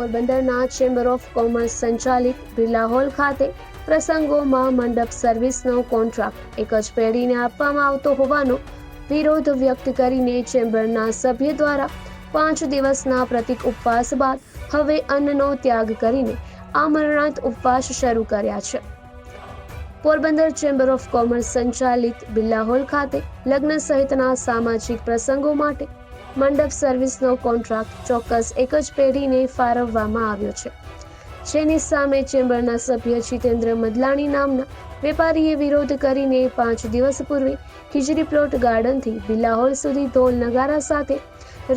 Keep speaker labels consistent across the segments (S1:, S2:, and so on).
S1: પોરબંદરના chamber of commerce સંચાલિત Birla hall ખાતે પ્રસંગોમાં મંડપ સર્વિસનો કોન્ટ્રાક્ટ એક જ પેઢીને આપવામાં આવતો હોવાનો વિરોધ વ્યક્ત કરીને ચેમ્બરના સભ્ય દ્વારા પાંચ દિવસના પ્રતિક ઉપવાસ બાદ હવે અન્નનો ત્યાગ કરીને આમરણાંત ઉપવાસ શરૂ કર્યા છે. પોરબંદર ચેમ્બર ઓફ કોમર્સ સંચાલિત બિરલા હોલ ખાતે લગ્ન સહિતના સામાજિક પ્રસંગો માટે મંડપ સર્વિસનો કોન્ટ્રાક્ટ ચોક્કસ એક જ પેઢીને ફાળવવામાં આવ્યો છે. જેની સામે ચેમ્બરના સભ્ય જીતેન્દ્ર મદલાણી નામના વેપારીએ વિરોધ કરીને પાંચ દિવસ પૂર્વે ખીજરી પ્લોટ ગાર્ડનથી બિરલા હોલ સુધી ઢોલ નગારા સાથે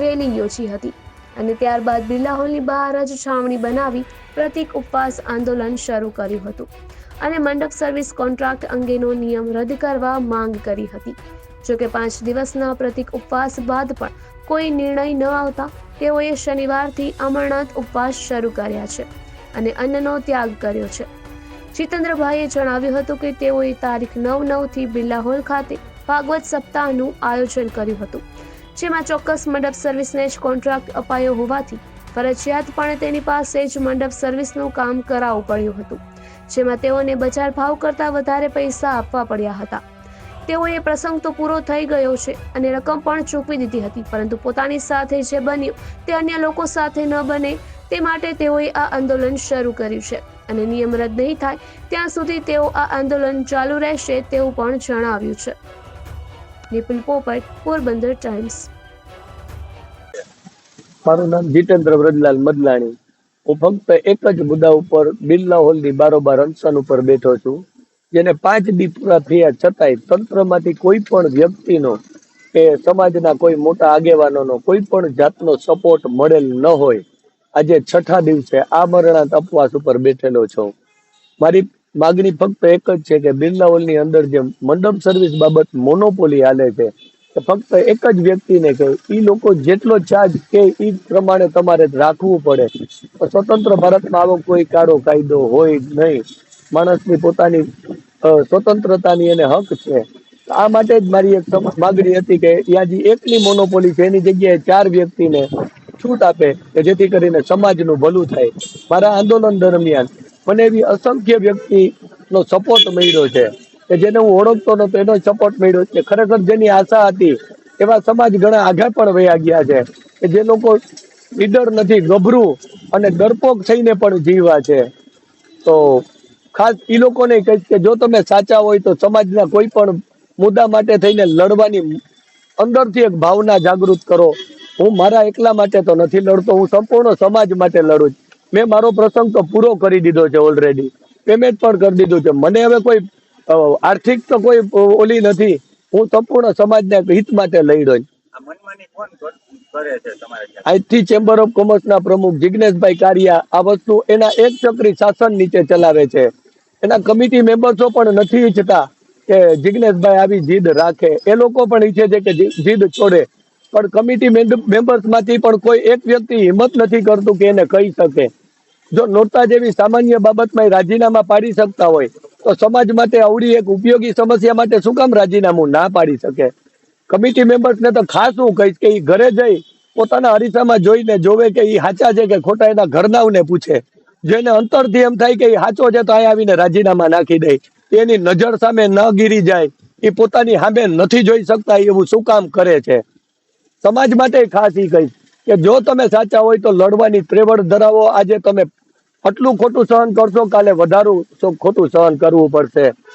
S1: રેલી યોજી હતી અને ત્યારબાદ બિલાહોલની બહાર જ છાવણી બનાવી પ્રતિક ઉપવાસ આંદોલન શરૂ કર્યું હતું અને મંડપ સર્વિસ કોન્ટ્રાક્ટ અંગેનો નિયમ રદ કરવા માંગ કરી હતી. જોકે પાંચ દિવસના પ્રતિક ઉપવાસ બાદ પણ કોઈ નિર્ણય ન આવતા તેઓએ શનિવારથી અમરનાથ ઉપવાસ શરૂ કર્યા છે અને અન્નનો ત્યાગ કર્યો છે. જીતેન્દ્રભાઈએ જણાવ્યું હતું કે તેઓએ તારીખ નવ નવથી બિરલા હોલ ખાતે ભાગવત સપ્તાહનું આયોજન કર્યું હતું, જેમાં ચોક્કસ મંડપ સર્વિસને જ કોન્ટ્રાક્ટ અપાયો હોવાથી ફરજિયાતપણે તેની પાસે જ મંડપ સર્વિસનું કામ કરાવવું પડ્યું હતું, જેમાં તેઓને બજાર ભાવ કરતાં વધારે પૈસા આપવા પડ્યા હતા. તેઓએ પ્રસંગ તો પૂરો થઈ ગયો છે અને રકમ પણ ચૂકવી દીધી હતી, પરંતુ પોતાની સાથે જે બન્યું તે અન્ય લોકો સાથે ન બને તે માટે તેઓએ આ આંદોલન શરૂ કર્યું છે. અને નિયમ રદ નહીં થાય ત્યાં સુધી તેઓ આ આંદોલન ચાલુ રહેશે તેવું પણ જણાવ્યું છે. નિપુલ પોપટ, પોરબંદર ટાઈમ્સ.
S2: મારું નામ જીતેન્દ્ર વ્રજલાલ મદલાણી. હું ફક્ત એક જ મુદ્દા ઉપર બિરલા હોલની બારોબાર અનશન ઉપર બેઠો છું. જેને પાંચ દી પૂરા થયા છતાંય તંત્રમાંથી કોઈ પણ વ્યક્તિનો કે સમાજના કોઈ મોટા આગેવાનોનો કોઈ પણ જાતનો સપોર્ટ મળેલ ન હોય. આજે છઠ્ઠા દિવસે આ મરણાંત અપવાસ ઉપર બેઠેલો છો. મારી માગણી ફક્ત એક જ છે કે બિરલા હોલની અંદર જે મંડપ સર્વિસ બાબત મોનોપોલી હાલે છે કે ફક્ત એક જ વ્યક્તિને કે એ લોકો જેટલો ચાર્જ કે એ પ્રમાણે તમારે રાખવું પડે. સ્વતંત્ર ભારતમાં આવો કોઈ કાળો કાયદો હોય નહીં. માણસની પોતાની સ્વતંત્રતાની એને હક છે. આ માટે જ મારી એક માગણી હતી કે ત્યાં જે એકની મોનોપોલી છે, એની જગ્યાએ ચાર વ્યક્તિને છૂટ આપે કે જેથી કરીને સમાજનું ભલું થાય. મારા આંદોલન દરમિયાન મને એવી અસંખ્ય વ્યક્તિનો સપોર્ટ મળ્યો છે કે જેને હું ઓળખતો નહોતો, એનો સપોર્ટ મળ્યો છે. ખરેખર જેની આશા હતી, એવા સમાજ ઘણા આગળ પણ વયા ગયા છે કે જે લોકો લીડર નથી, ગભરું અને ડરપોક થઈને પણ જીવા છે. તો ખાસ એ લોકોને કહીશ કે જો તમે સાચા હોય તો સમાજના કોઈ પણ મુદ્દા માટે થઈને લડવાની અંદરથી એક ભાવના જાગૃત કરો. હું મારા એકલા માટે તો નથી લડતો હું સંપૂર્ણ સમાજ માટે લડું છું. મેં મારો પ્રસંગ તો પૂરો કરી દીધો છે ઓલરેડી પેમેન્ટ પણ કરી દીધું છે. મને હવે કોઈ આર્થિક તો કોઈ ઓલી નથી. હું સંપૂર્ણ સમાજના હિત માટે
S3: લઈ ત્યાં?
S2: આજથી ચેમ્બર ઓફ કોમર્સના પ્રમુખ જિગ્નેશભાઈ કારિયા આ વસ્તુ એના એક ચક્રી શાસન નીચે ચલાવે છે. એના કમિટી મેમ્બર્સો પણ નથી ઈચ્છતા કે જિગ્નેશભાઈ આવી જીદ રાખે. એ લોકો પણ ઈચ્છે છે કે જીદ છોડે. પણ કમિટી મેમ્બર્સમાંથી પણ કોઈ એક વ્યક્તિ હિંમત નથી કરતું કે એને કહી શકે. જો નોરતા જેવી સામાન્ય બાબતમાં રાજીનામા પાડી શકતા હોય, તો સમાજ માટે આવડી એક ઉપયોગી સમસ્યા માટે શું કામ રાજીનામું ના પાડી શકે? કમિટી મેમ્બર્સને તો ખાસ હું કહીશ કે એ ઘરે જઈ પોતાના અરીસામાં જોઈને જોવે કે એ સાચા છે કે ખોટા એના ઘરનાઓને પૂછે. જેને અંતરથી એમ થાય કે સાચો છે, તો અહીંયા આવીને રાજીનામા નાખી દે. એની નજર સામે ન ગીરી જાય. એ પોતાની સામે નથી જોઈ શકતા એવું શું કામ કરે છે? સમાજ માટે ખાસ એ કહીશ કે જો તમે સાચા હોય તો લડવાની ત્રેવડ ધરાવો. આજે તમે આટલું ખોટું સહન કરશો, કાલે વધારું ખોટું સહન કરવું પડશે.